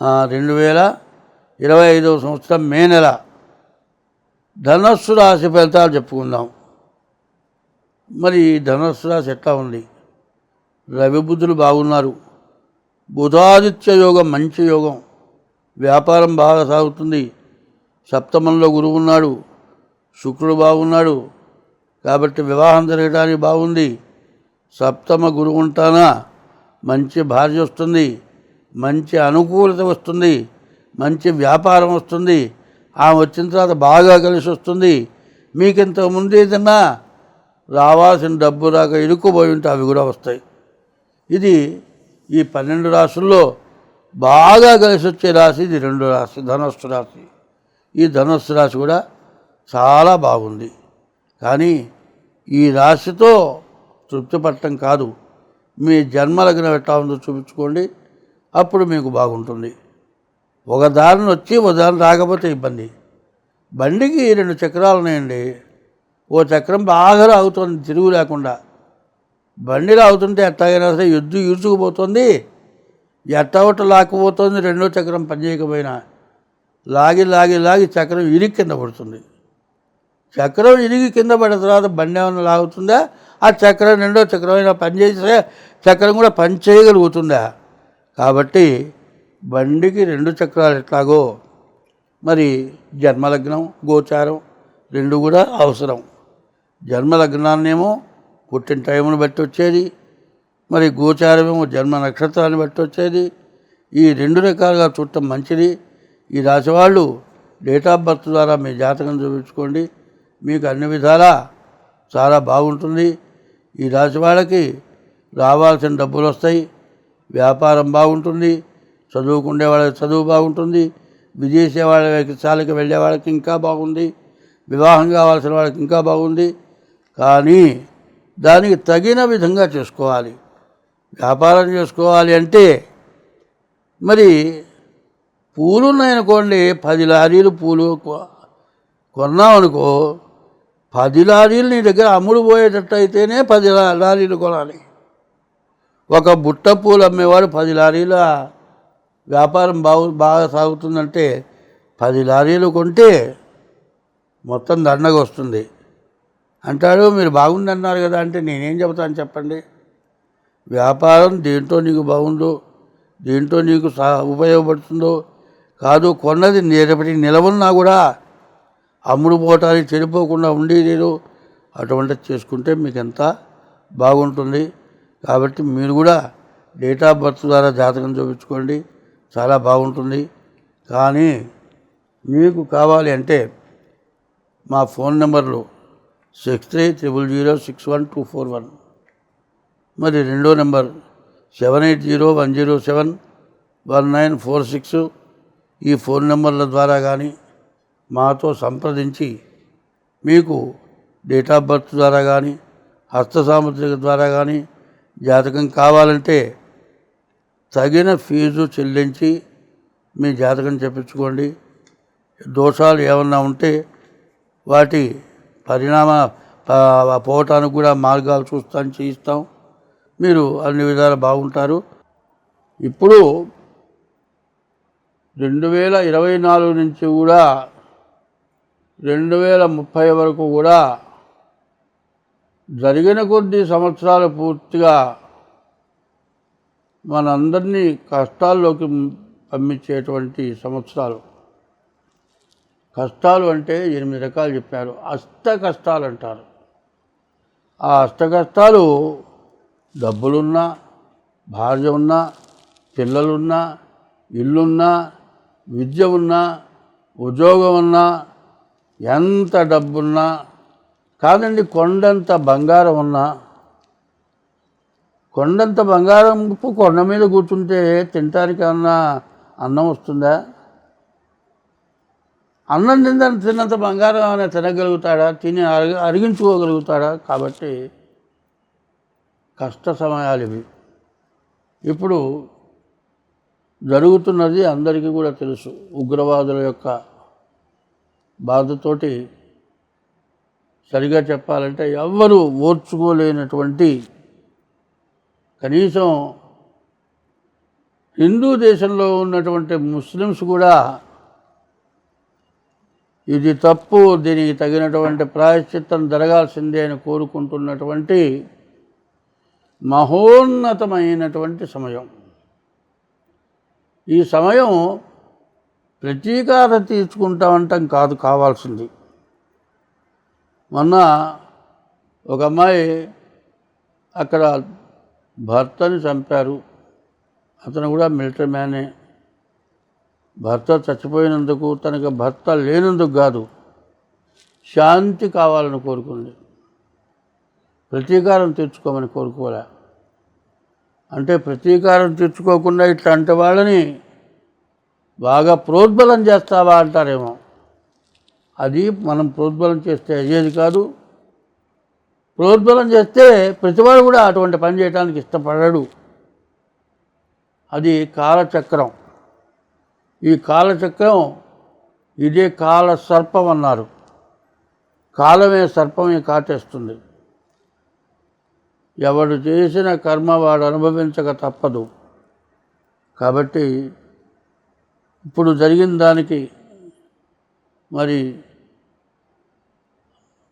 రెండు వేల ఇరవై ఐదవ సంవత్సరం మే నెల. ధనస్సు రాశి ఫలితాలు చెప్పుకుందాం. మరి ధనస్సు రాశి ఎట్లా ఉంది? రవి బుద్ధులు బాగున్నారు. బుధాదిత్య యోగం మంచి యోగం. వ్యాపారం బాగా సాగుతుంది. సప్తమంలో గురువు ఉన్నాడు. శుక్రుడు బాగున్నాడు. కాబట్టి వివాహం జరగడానికి బాగుంది. సప్తమ గురువు ఉంటానా? మంచి భార్య వస్తుంది. మంచి అనుకూలత వస్తుంది మంచి వ్యాపారం వస్తుంది. ఆమె వచ్చిన తర్వాత బాగా కలిసి వస్తుంది. మీకు ఇంతకు ముందు ఏదన్నా రావాల్సిన డబ్బు రాక ఇరుక్కుపోయి ఉంటే అవి కూడా వస్తాయి. ఇది ఈ పన్నెండు రాసుల్లో బాగా కలిసి వచ్చే రాశి ఇది రెండు రాశి ధనస్సు రాశి. ఈ ధనస్సు రాశి కూడా చాలా బాగుంది. కానీ ఈ రాశితో తృప్తి పట్టడం కాదు. మీ జన్మలగ్నం ఎట్లా ఉందో చూపించుకోండి. అప్పుడు మీకు బాగుంటుంది. ఒక దారిని వచ్చి ఒక దారిని రాకపోతే ఇబ్బంది. బండికి రెండు చక్రాలు ఉన్నాయండి. ఓ చక్రం బాగా రాగుతుంది తిరుగు లేకుండా. బండి లాగుతుంటే ఎట్టాగైనా సరే ఎద్దు ఈడ్చుకుపోతుంది. ఎట్టవట లాక్కుపోతుంది రెండో చక్రం పనిచేయకపోయినా. లాగి లాగి లాగి చక్రం ఇరిగి కింద పడుతుంది. చక్రం ఇరిగి కింద పడిన తర్వాత బండి ఏమైనా లాగుతుందా? ఆ చక్రం రెండో చక్రం అయినా పనిచేస్తే చక్రం కూడా పని చేయగలుగుతుందా? కాబట్టి బండికి రెండు చక్రాలు ఎట్లాగో? మరి జన్మలగ్నం గోచారం రెండు కూడా అవసరం. జన్మలగ్నాన్నేమో పుట్టిన టైంను బట్టి వచ్చేది మరి గోచారమేమో జన్మ నక్షత్రాన్ని బట్టి వచ్చేది. ఈ రెండు రకాలుగా చూడటం మంచిది. ఈ రాశి వాళ్ళు డేట్ ఆఫ్ బర్త్ ద్వారా మీ జాతకం చూపించుకోండి. మీకు అన్ని విధాలా చాలా బాగుంటుంది. ఈ రాశి వాళ్ళకి రావాల్సిన డబ్బులు వస్తాయి. వ్యాపారం బాగుంటుంది చదువుకునే వాళ్ళకి చదువు బాగుంటుంది విదేశీ వాళ్ళకి చాలకి వెళ్ళే వాళ్ళకి ఇంకా బాగుంది వివాహం కావాల్సిన వాళ్ళకి ఇంకా బాగుంది. కానీ దానికి తగిన విధంగా చేసుకోవాలి. వ్యాపారం చేసుకోవాలి అంటే మరి పూలు ఉన్నాయనుకోండి పది లారీలు పూలు కొ- కొన్నామనుకో పది లారీలు నీ దగ్గర అమ్ముడు పోయేటట్టు అయితేనే పది లారీలు కొనాలి. ఒక బుట్ట పూలు అమ్మేవాడు పది లారీల వ్యాపారం బాగు బాగా సాగుతుందంటే పది లారీలు కొంటే మొత్తం దండగ వస్తుంది. అంటాడు మీరు బాగుందన్నారు కదా అంటే నేనేం చెబుతాను చెప్పండి. వ్యాపారం దేంట్లో నీకు బాగుందో దీంట్లో నీకు సా ఉపయోగపడుతుందో కాదు కొన్నది రేపటి నిలవన్నా కూడా అమ్ముడు పోవటానికి చెడిపోకుండా ఉండేదేదో అటువంటి చేసుకుంటే మీకు ఎంత బాగుంటుంది. కాబట్టి మీరు కూడా డేట్ ఆఫ్ బర్త్ ద్వారా జాతకం చూపించుకోండి. చాలా బాగుంటుంది. కానీ మీకు కావాలి అంటే మా ఫోన్ నెంబర్లు six three triple zero six one two four one. మరి రెండో number seven eight zero one zero seven one nine four six ఈ ఫోన్ నెంబర్ల ద్వారా కానీ మాతో సంప్రదించి మీకు డేట్ ఆఫ్ బర్త్ ద్వారా కానీ హస్త సాముద్రిక ద్వారా కానీ జాతకం కావాలంటే తగిన ఫీజు చెల్లించి మీ జాతకం చెప్పించుకోండి. దోషాలు ఏమన్నా ఉంటే వాటి పరిణామ పోవటానికి కూడా మార్గాలు చూస్తాం చేయిస్తాం. మీరు అన్ని విధాలు బాగుంటారు. ఇప్పుడు రెండు వేల ఇరవై నాలుగు నుంచి కూడా రెండు వేల ముప్పై వరకు కూడా జరిగిన కొద్ది సంవత్సరాలు పూర్తిగా మనందరినీ కష్టాల్లోకి పంపించేటువంటి సంవత్సరాలు. కష్టాలు అంటే ఎనిమిది రకాలు చెప్పారు. అష్ట కష్టాలు అంటారు ఆ అష్ట కష్టాలు డబ్బులున్నా భార్య ఉన్నా పిల్లలున్నా ఇల్లున్నా విద్య ఉన్నా ఉద్యోగం ఉన్నా ఎంత డబ్బున్నా కాదండి కొండంత బంగారం ఉన్నా కొండంత బంగారం కొండ మీద కూర్చుంటే తినటానికి అన్నా అన్నం వస్తుందా? అన్నం తింద తిన్నంత బంగారం అయినా తినగలుగుతాడా? తిని అరిగి అరిగించుకోగలుగుతాడా? కాబట్టి కష్ట సమయాలు ఇవి. ఇప్పుడు జరుగుతున్నది అందరికీ కూడా తెలుసు ఉగ్రవాదుల యొక్క బాధతోటి సరిగా చెప్పాలంటే ఎవ్వరూ ఓర్చుకోలేనటువంటి కనీసం హిందూ దేశంలో ఉన్నటువంటి ముస్లిమ్స్ కూడా ఇది తప్పు దీనికి తగినటువంటి ప్రాయశ్చిత్తం జరగాల్సిందే అని కోరుకుంటున్నటువంటి మహోన్నతమైనటువంటి సమయం. ఈ సమయం ప్రతీకార తీర్చుకుంటామంటాం కాదు కావాల్సింది. మొన్న ఒక అమ్మాయి అక్కడ భర్తని చంపారు. అతను కూడా మిలిటరీ మ్యానే. భర్త చచ్చిపోయినందుకు తనకు భర్త లేనందుకు కాదు శాంతి కావాలని కోరుకుంది. ప్రతీకారం తీర్చుకోమని కోరుకోలే. అంటే ప్రతీకారం తీర్చుకోకుండా ఇట్లాంటి వాళ్ళని బాగా ప్రోద్బలం చేస్తావా అంటారేమో. అది మనం ప్రోద్బలం చేస్తే అయ్యేది కాదు. ప్రోద్బలం చేస్తే ప్రతివాడు కూడా అటువంటి పని చేయడానికి ఇష్టపడడు. అది కాలచక్రం. ఈ కాలచక్రం ఇదే కాల సర్పం అన్నారు. కాలమే సర్పమే కాటేస్తుంది. ఎవడు చేసిన కర్మ వాడు అనుభవించక తప్పదు. కాబట్టి ఇప్పుడు జరిగిన దానికి మరి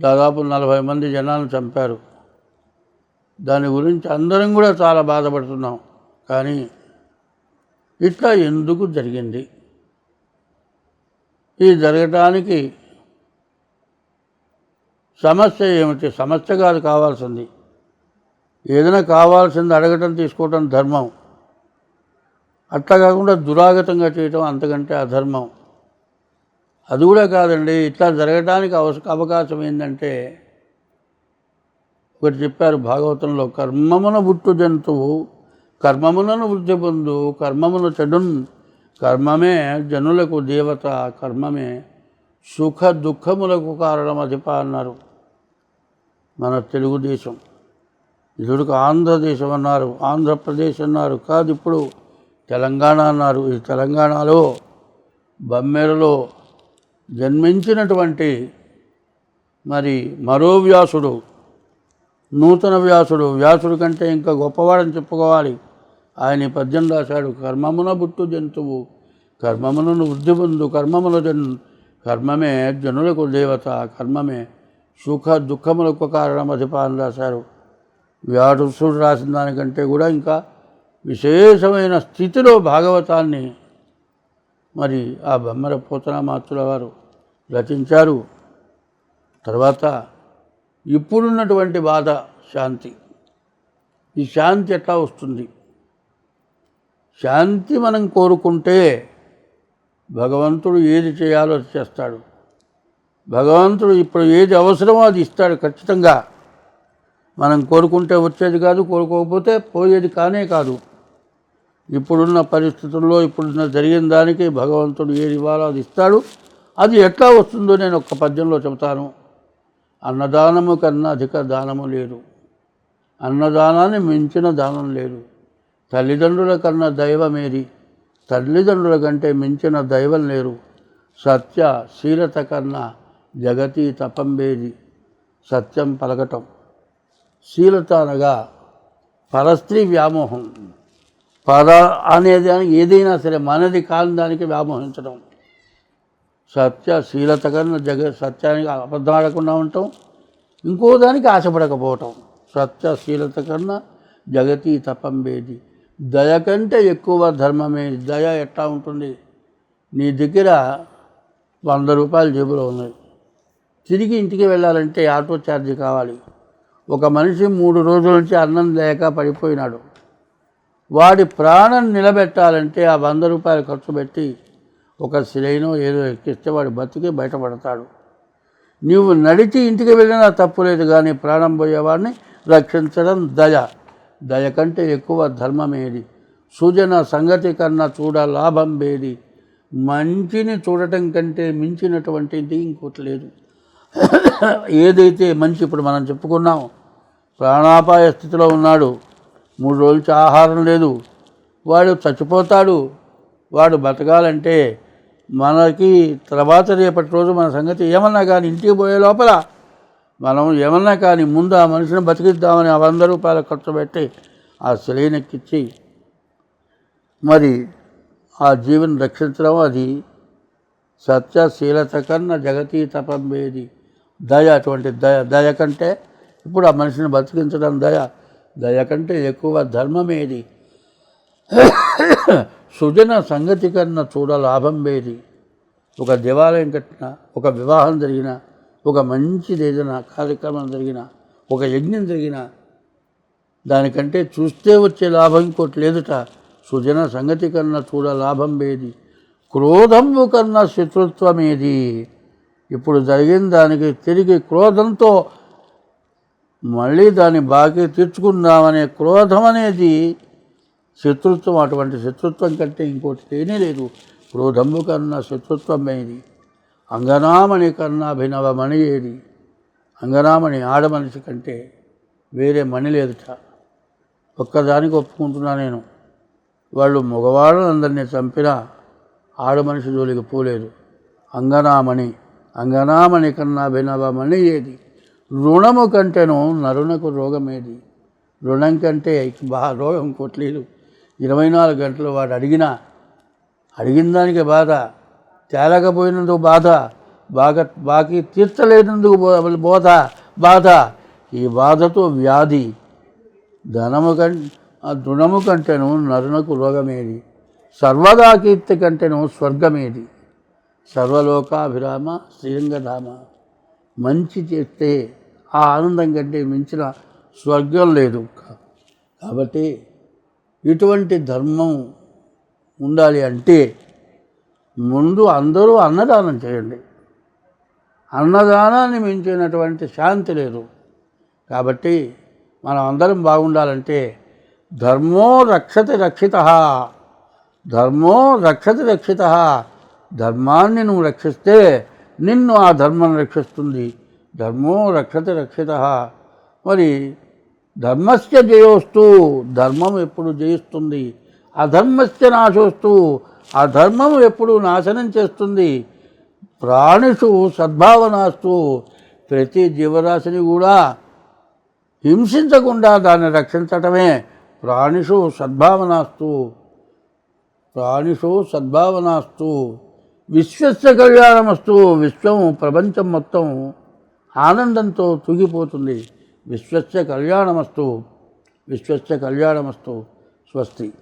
దాదాపు నలభై మంది జనాలను చంపారు. దాని గురించి అందరం కూడా చాలా బాధపడుతున్నాం. కానీ ఇట్లా ఎందుకు జరిగింది? ఈ జరగటానికి సమస్య ఏమిటి? సమస్య కాదు కావాల్సింది. ఏదైనా కావాల్సింది అడగటం తీసుకోవటం ధర్మం. అట్లా కాకుండా దురాగతంగా చేయటం అంతకంటే అధర్మం. అది కూడా కాదండి. ఇట్లా జరగడానికి అవస అవకాశం ఏంటంటే ఒకటి చెప్పారు భాగవతంలో కర్మమున పుట్టు జంతువు కర్మములను వృద్ధి పొందు కర్మమున చెడున్ కర్మమే జనులకు దేవత కర్మమే సుఖ దుఃఖములకు కారణం అధిప అన్నారు. మన తెలుగుదేశం. ఇదుడికి ఆంధ్రదేశం అన్నారు ఆంధ్రప్రదేశ్ అన్నారు కాదు ఇప్పుడు తెలంగాణ అన్నారు. ఈ తెలంగాణలో బమ్మెరలో జన్మించినటువంటి మరి మరో వ్యాసుడు నూతన వ్యాసుడు. వ్యాసుడు కంటే ఇంకా గొప్పవాడని చెప్పుకోవాలి. ఆయన పద్యం రాశాడు కర్మమున బుట్టు జంతువు కర్మములను వృద్ధి పొందు కర్మముల జన్ కర్మమే జనులకు దేవత కర్మమే సుఖ దుఃఖములకు కారణం అధిపాన్ని రాశారు. వ్యాసుడు రాసిన దానికంటే కూడా ఇంకా విశేషమైన స్థితిలో భాగవతాన్ని మరి ఆ బొమ్మర పోతనామాతుల వారు రచించారు. తర్వాత ఇప్పుడున్నటువంటి బాధ శాంతి. ఈ శాంతి ఎట్లా వస్తుంది? శాంతి మనం కోరుకుంటే భగవంతుడు ఏది చేయాలో అది చేస్తాడు. భగవంతుడు ఇప్పుడు ఏది అవసరమో అది ఇస్తాడు ఖచ్చితంగా. మనం కోరుకుంటే వచ్చేది కాదు కోరుకోకపోతే పోయేది కానే కాదు. ఇప్పుడున్న పరిస్థితుల్లో ఇప్పుడున్న జరిగిన దానికి భగవంతుడు ఏది ఇవ్వాలో అది ఇస్తాడు? అది ఎట్లా వస్తుందో నేను ఒక్క పద్యంలో చెబుతాను. అన్నదానము కన్నా అధిక దానము లేదు. అన్నదానాన్ని మించిన దానం లేదు. తల్లిదండ్రుల కన్నా దైవమేది. తల్లిదండ్రుల కంటే మించిన దైవం లేరు. సత్య శీలత కన్నా జగతి తపంబేది. సత్యం పలకటం. శీలత అనగా పరస్త్రీ వ్యామోహం. పద అనే దానికి ఏదైనా సరే మనది కాని దానికి వ్యామోహించడం. సత్య శీలత కన్నా జగ సత్యానికి అబద్ధం ఆడకుండా ఉండటం ఇంకో దానికి ఆశపడకపోవటం. సత్య శీలత కన్నా జగతి తపంబేది. దయ కంటే ఎక్కువ ధర్మమే. దయ ఎట్లా ఉంటుంది? నీ దగ్గర వంద రూపాయలు జేబులో ఉన్నాయి. తిరిగి ఇంటికి వెళ్ళాలంటే ఆటో ఛార్జ్ కావాలి. ఒక మనిషి మూడు రోజుల నుంచి అన్నం లేక పడిపోయినాడు. వాడి ప్రాణం నిలబెట్టాలంటే ఆ వంద రూపాయలు ఖర్చు పెట్టి ఒక సిలైనో ఏదో ఎక్కిస్తే వాడు బతికి బయటపడతాడు. నీవు నడిచి ఇంటికి వెళ్ళినా తప్పులేదు కానీ ప్రాణం పోయేవాడిని రక్షించడం దయ. దయ కంటే ఎక్కువ ధర్మమేది సూజన సంగతి కన్నా చూడ లాభం వేది మంచిని చూడటం కంటే మించినటువంటిది ఇంకోటి లేదు. ఏదైతే మంచి ఇప్పుడు మనం చెప్పుకున్నాం ప్రాణాపాయ స్థితిలో ఉన్నాడు. మూడు రోజుల నుంచి ఆహారం లేదు. వాడు చచ్చిపోతాడు. వాడు బతకాలంటే మనకి తర్వాత రేపటి రోజు మన సంగతి ఏమన్నా కానీ ఇంటికి పోయే లోపల మనం ఏమన్నా కానీ ముందు ఆ మనిషిని బతికిద్దామని ఆ వంద రూపాయలు ఖర్చు పెట్టి ఆ శిలైనెక్కిచ్చి మరి ఆ జీవిని రక్షించడం అది సత్యశీలత కన్నా జగతీ తపంబేది. దయ అటువంటి దయ దయ కంటే ఇప్పుడు ఆ మనిషిని బతికించడం దయ. దయ కంటే ఎక్కువ ధర్మమేది? సుజన సంగతి కన్నా చూడ లాభం వేది? ఒక దేవాలయం కట్టిన ఒక వివాహం జరిగిన ఒక మంచిది ఏదైనా కార్యక్రమం జరిగిన ఒక యజ్ఞం జరిగిన దానికంటే చూస్తే వచ్చే లాభం ఇంకోటి లేదుట. సుజన సంగతి కన్నా చూడ లాభం వేది? క్రోధము కన్నా శత్రుత్వమేది? ఇప్పుడు జరిగిన దానికి తిరిగి క్రోధంతో మళ్ళీ దాన్ని బాకీ తెచ్చుకుందామనే క్రోధం అనేది శత్రుత్వం అటువంటి శత్రుత్వం కంటే ఇంకోటి లేనే లేదు. క్రోధము కన్నా శత్రుత్వమేది. అంగనామణి కన్నా అభినవమణి ఏది? అంగనామణి ఆడమనిషి కంటే వేరే మణి లేదుట. ఒక్కదానికి ఒప్పుకుంటున్నా నేను. వాళ్ళు మగవాళ్ళందరినీ చంపినా ఆడమనిషి జోలికి పోలేదు. అంగనామణి అంగనామణి కన్నా భినవమణి ఏది? రుణము కంటేను నరునకు రోగమేది. రుణం కంటే బాగా రోగం కొట్లేదు ఇరవై నాలుగు గంటలు వాడు అడిగినా అడిగిన దానికి బాధ తేలకపోయినందుకు బాధ బాగా బాకీ తీర్చలేనందుకు బోధ బాధ. ఈ బాధతో వ్యాధి. ధనము కం ఆ కంటేను నరునకు రోగమేది. సర్వదా కీర్తి కంటేను స్వర్గమేది. సర్వలోకాభిరామ శ్రీరంగధామ. మంచి చేస్తే ఆ ఆనందం కంటే మించిన స్వర్గం లేదు. కాబట్టి ఇటువంటి ధర్మం ఉండాలి అంటే ముందు అందరూ అన్నదానం చేయండి. అన్నదానాన్ని మించినటువంటి శాంతి లేదు. కాబట్టి మనం అందరం బాగుండాలంటే ధర్మో రక్షతి రక్షిత ధర్మో రక్షతి రక్షిత ధర్మాన్ని నువ్వు రక్షిస్తే నిన్ను ఆ ధర్మం రక్షిస్తుంది. ధర్మో రక్షత రక్షిత. మరి ధర్మస్య జయోస్తు ధర్మం ఎప్పుడు జయిస్తుంది? అధర్మస్య నాశోస్తు అధర్మం ఎప్పుడు నాశనం చేస్తుంది? ప్రాణిషు సద్భావనాస్తు ప్రతి జీవరాశిని కూడా హింసించకుండా దాన్ని రక్షించటమే ప్రాణిషు సద్భావనాస్తు. ప్రాణిషు సద్భావనాస్తు. విశ్వస్య కళ్యాణమస్తు విశ్వం ప్రపంచం మొత్తం ఆనందంతో తూగిపోతుంది. విశ్వస్య కళ్యాణమస్తు విశ్వస్య కళ్యాణమస్తు స్వస్తి.